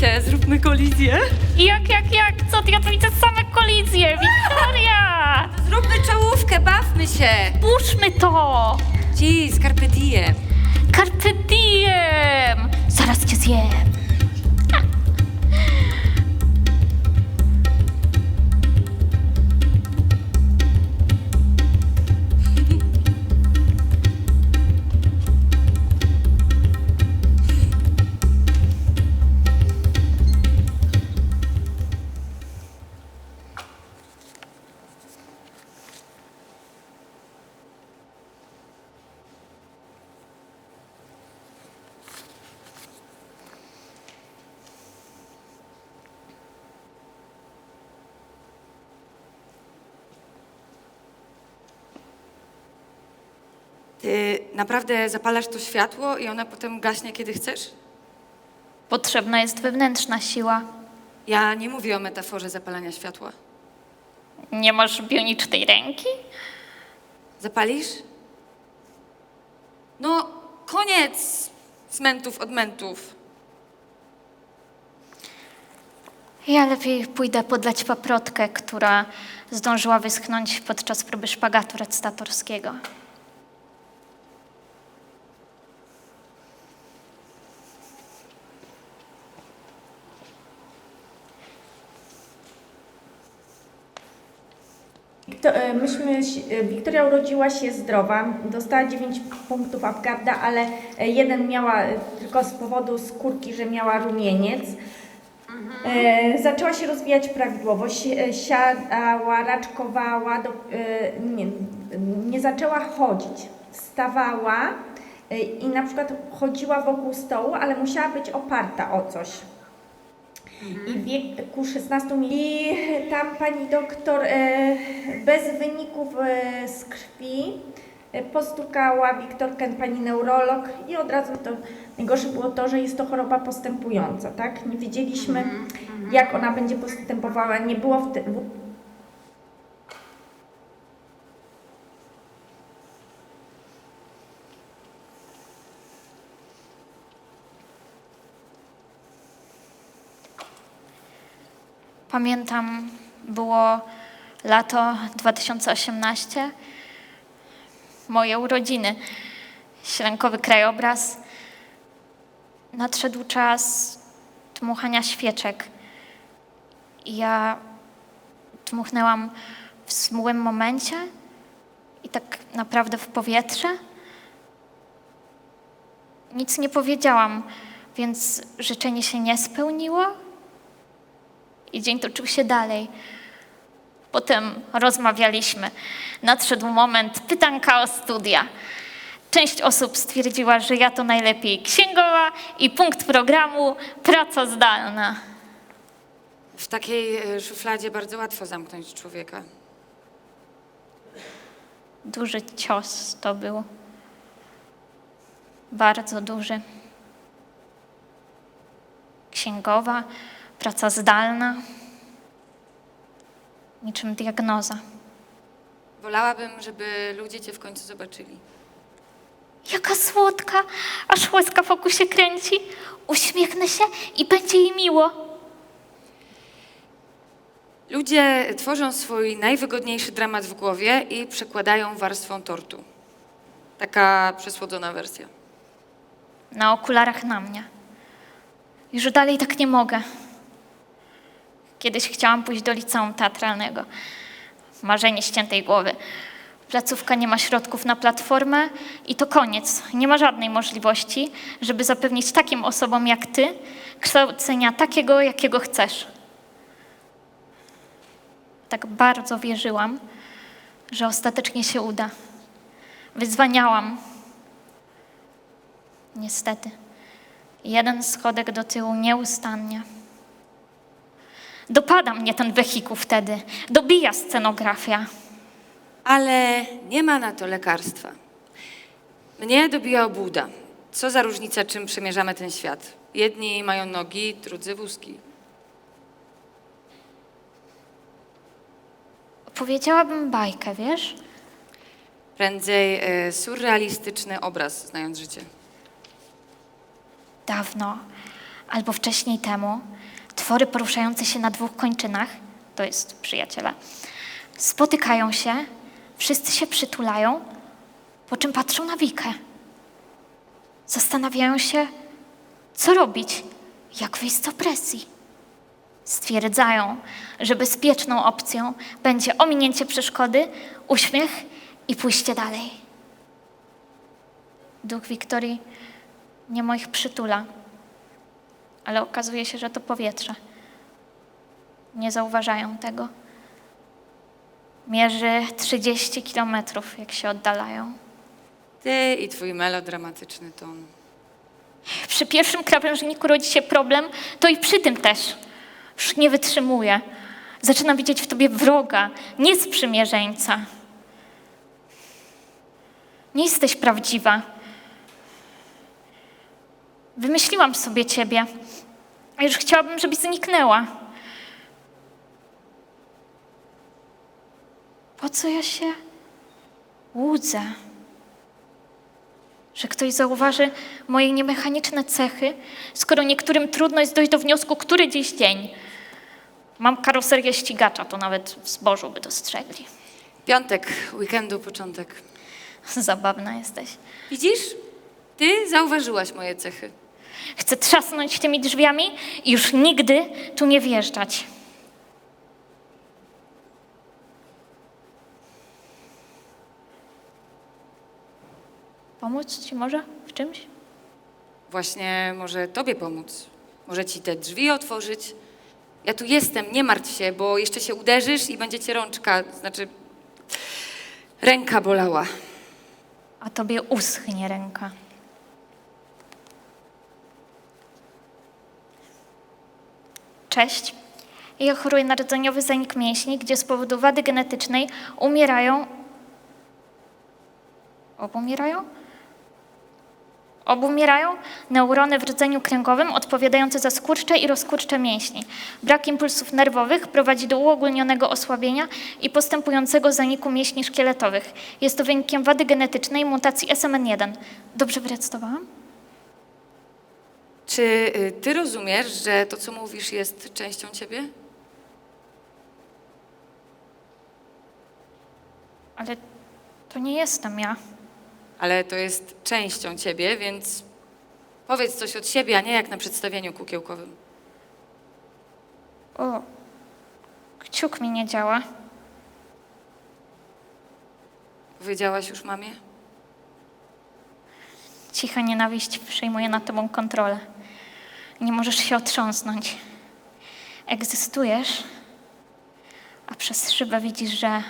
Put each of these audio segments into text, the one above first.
Się, zróbmy kolizję. Jak, jak, jak? Co ty? Ja tu widzę same kolizje, Wiktoria! Zróbmy czołówkę, bawmy się. Puszmy to! Ci, carpe diem. Carpe diem! Zaraz cię zjem. Ty naprawdę zapalasz to światło i ona potem gaśnie, kiedy chcesz? Potrzebna jest wewnętrzna siła. Ja nie mówię o metaforze zapalania światła. Nie masz bionicznej ręki? Zapalisz? No, koniec cmentów od mentów. Ja lepiej pójdę podlać paprotkę, która zdążyła wyschnąć podczas próby szpagatu recytatorskiego. Wikto- e, Myśmy, e, Wiktoria urodziła się zdrowa, dostała 9 punktów Apgarda, ale e, jeden miała tylko z powodu skórki, że miała rumieniec. E, zaczęła się rozwijać prawidłowo, si- siadała, raczkowała, do, nie, nie zaczęła chodzić. Wstawała i na przykład chodziła wokół stołu, ale musiała być oparta o coś. I w wieku 16 mi- I tam pani doktor e, bez wyników e, z krwi e, postukała Wiktorkę pani neurolog i od razu to najgorsze było to, że jest to choroba postępująca, tak? Nie wiedzieliśmy jak ona będzie postępowała, nie było w, te, w Pamiętam, było lato 2018, moje urodziny, ślękowy krajobraz. Nadszedł czas dmuchania świeczek. Ja dmuchnęłam w złym momencie i tak naprawdę w powietrze. Nic nie powiedziałam, więc życzenie się nie spełniło. I dzień toczył się dalej. Potem rozmawialiśmy. Nadszedł moment pytanka o studia. Część osób stwierdziła, że ja to najlepiej księgowa i punkt programu praca zdalna. W takiej e, szufladzie bardzo łatwo zamknąć człowieka. Duży cios to był. Bardzo duży. Księgowa, praca zdalna. Niczym diagnoza. Wolałabym, żeby ludzie cię w końcu zobaczyli. Jaka słodka, aż łezka wokół się kręci. Uśmiechnę się i będzie jej miło. Ludzie tworzą swój najwygodniejszy dramat w głowie i przekładają warstwą tortu. Taka przesłodzona wersja. Na okularach na mnie. Już dalej tak nie mogę. Kiedyś chciałam pójść do liceum teatralnego. Marzenie ściętej głowy. Placówka nie ma środków na platformę i to koniec. Nie ma żadnej możliwości, żeby zapewnić takim osobom jak ty kształcenia takiego, jakiego chcesz. Tak bardzo wierzyłam, że ostatecznie się uda. Wyzwaniałam. Niestety. Jeden schodek do tyłu nieustannie. Dopada mnie ten wehikuł wtedy. Dobija scenografia. Ale nie ma na to lekarstwa. Mnie dobija obłuda. Co za różnica, czym przemierzamy ten świat. Jedni mają nogi, drudzy wózki. Powiedziałabym bajkę, wiesz? Prędzej e, surrealistyczny obraz, znając życie. Dawno. albo wcześniej temu, twory poruszające się na dwóch kończynach, to jest przyjaciela, spotykają się, wszyscy się przytulają, po czym patrzą na Wikę. Zastanawiają się, co robić, jak wyjść z opresji. Stwierdzają, że bezpieczną opcją będzie ominięcie przeszkody, uśmiech i pójście dalej. Duch Wiktorii nie moich przytula, ale okazuje się, że to powietrze. Nie zauważają tego. Mierzy 30 kilometrów, jak się oddalają. Ty i twój melodramatyczny ton. Przy pierwszym krawężniku rodzi się problem, to i przy tym też. Już nie wytrzymuję. Zaczynam widzieć w tobie wroga, nie sprzymierzeńca. Nie jesteś prawdziwa. Wymyśliłam sobie ciebie, a już chciałabym, żebyś zniknęła. Po co ja się łudzę? Że ktoś zauważy moje niemechaniczne cechy, skoro niektórym trudno jest dojść do wniosku, który dziś dzień. Mam karoserię ścigacza, to nawet w zbożu by dostrzegli. Piątek, weekendu, początek. Zabawna jesteś. Widzisz? Ty zauważyłaś moje cechy. Chcę trzasnąć tymi drzwiami i już nigdy tu nie wjeżdżać. Pomóc ci może w czymś? Właśnie może tobie pomóc. Może ci te drzwi otworzyć. Ja tu jestem, nie martw się, bo jeszcze się uderzysz i będzie cię rączka, znaczy ręka bolała. A tobie uschnie ręka. Cześć. Ja choruję na rdzeniowy zanik mięśni, gdzie z powodu wady genetycznej umierają. Obumierają? Obumierają neurony w rdzeniu kręgowym odpowiadające za skurcze i rozkurcze mięśni. Brak impulsów nerwowych prowadzi do uogólnionego osłabienia i postępującego zaniku mięśni szkieletowych. Jest to wynikiem wady genetycznej mutacji SMN1. Dobrze wyrecytowałam? Czy y, ty rozumiesz, że to, co mówisz, jest częścią ciebie? Ale to nie jestem ja. Ale to jest częścią ciebie, więc powiedz coś od siebie, a nie jak na przedstawieniu kukiełkowym. O, kciuk mi nie działa. Powiedziałaś już mamie? Cicha nienawiść przejmuje nad tobą kontrolę. Nie możesz się otrząsnąć. Egzystujesz, a przez szybę widzisz, że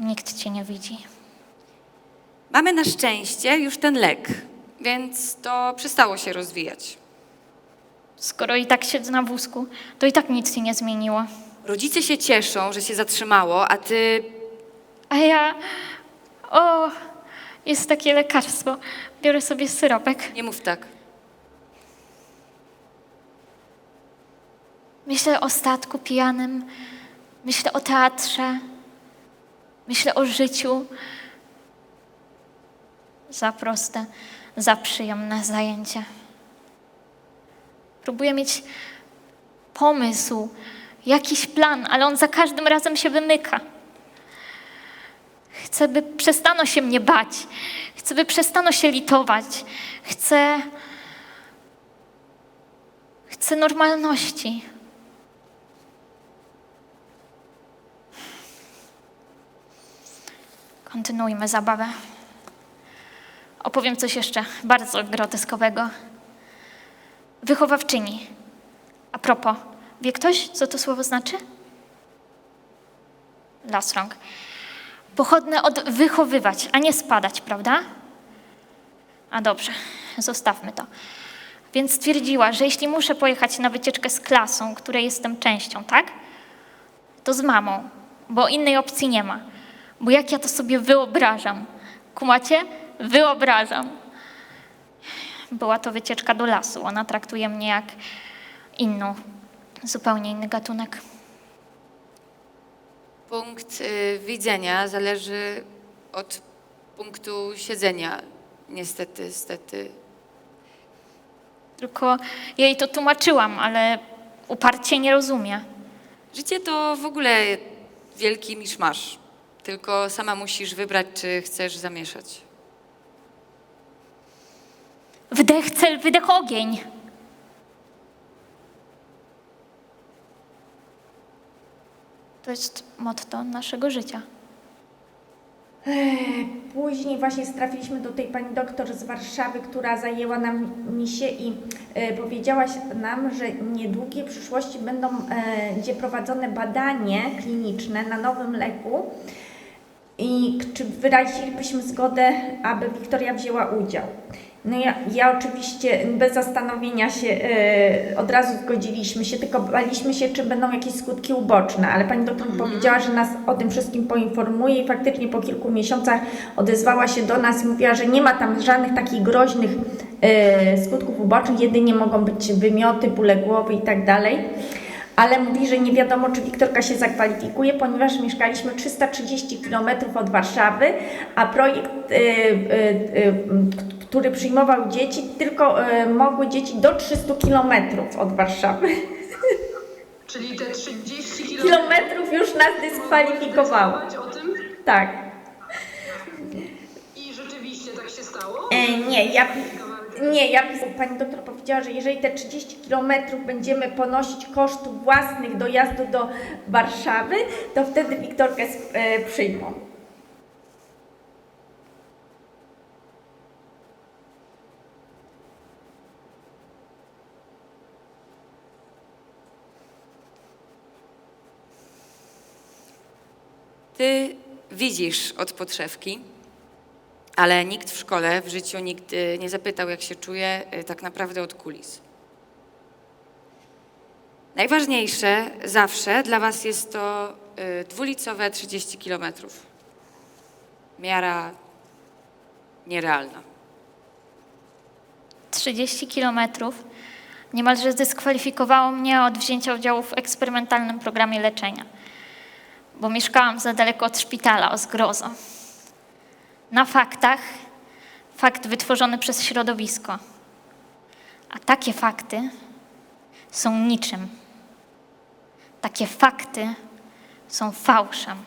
nikt cię nie widzi. Mamy na szczęście już ten lek, więc to przestało się rozwijać. Skoro i tak siedzę na wózku, to i tak nic się nie zmieniło. Rodzice się cieszą, że się zatrzymało, a ty A ja. O, jest takie lekarstwo. Biorę sobie syropek. nie mów tak. Myślę o statku pijanym, myślę o teatrze, myślę o życiu. Za proste, za przyjemne zajęcie. Próbuję mieć pomysł, jakiś plan, ale on za każdym razem się wymyka. Chcę, by przestano się mnie bać. Chcę, by przestano się litować. Chcę. Chcę normalności. Kontynuujmy zabawę. Opowiem coś jeszcze bardzo groteskowego. Wychowawczyni. A propos, wie ktoś, co to słowo znaczy? Las rąk. Pochodne od wychowywać, a nie spadać, prawda? A dobrze, zostawmy to. Więc stwierdziła, że jeśli muszę pojechać na wycieczkę z klasą, której jestem częścią, tak? To z mamą, bo innej opcji nie ma. Bo jak ja to sobie wyobrażam? Kumacie? Wyobrażam. Była to wycieczka do lasu. Ona traktuje mnie jak inną, zupełnie inny gatunek. Punkt y, widzenia zależy od punktu siedzenia. Niestety, stety. Tylko ja jej to tłumaczyłam, ale uparcie nie rozumie. Życie to w ogóle wielki miszmasz. Tylko sama musisz wybrać, czy chcesz zamieszać. Wdech cel, wydech ogień. To jest motto naszego życia. Później właśnie trafiliśmy do tej pani doktor z Warszawy, która zajęła nam misię i e, powiedziała się nam, że niedługie przyszłości będą e, gdzie prowadzone badanie kliniczne na nowym leku i czy wyrazilibyśmy zgodę, aby Wiktoria wzięła udział. No ja, ja oczywiście bez zastanowienia się e, od razu zgodziliśmy się, tylko baliśmy się, czy będą jakieś skutki uboczne, ale pani doktor powiedziała, że nas o tym wszystkim poinformuje i faktycznie po kilku miesiącach odezwała się do nas i mówiła, że nie ma tam żadnych takich groźnych e, skutków ubocznych, jedynie mogą być wymioty, bóle głowy i tak. Ale mówi, że nie wiadomo, czy Wiktorka się zakwalifikuje, ponieważ mieszkaliśmy 330 km od Warszawy, a projekt, y, y, y, który przyjmował dzieci, tylko y, mogły dzieci do 300 km od Warszawy. Czyli te 30 kilometrów Kilometrów już nas dyskwalifikowało. o tym Tak. i rzeczywiście tak się stało? E, nie, ja, nie, ja pani doktor powiedziała, że jeżeli te 30 km będziemy ponosić kosztów własnych dojazdu do Warszawy, to wtedy Wiktorkę e, przyjmą. Ty widzisz od podszewki, ale nikt w szkole w życiu nigdy nie zapytał, jak się czuje y, tak naprawdę od kulis. Najważniejsze zawsze dla Was jest to y, dwulicowe 30 kilometrów. Miara nierealna. 30 kilometrów niemalże zdyskwalifikowało mnie od wzięcia udziału w eksperymentalnym programie leczenia, bo mieszkałam za daleko od szpitala, o zgrozo. Na faktach fakt wytworzony przez środowisko, a takie fakty są niczym. Takie fakty są fałszem.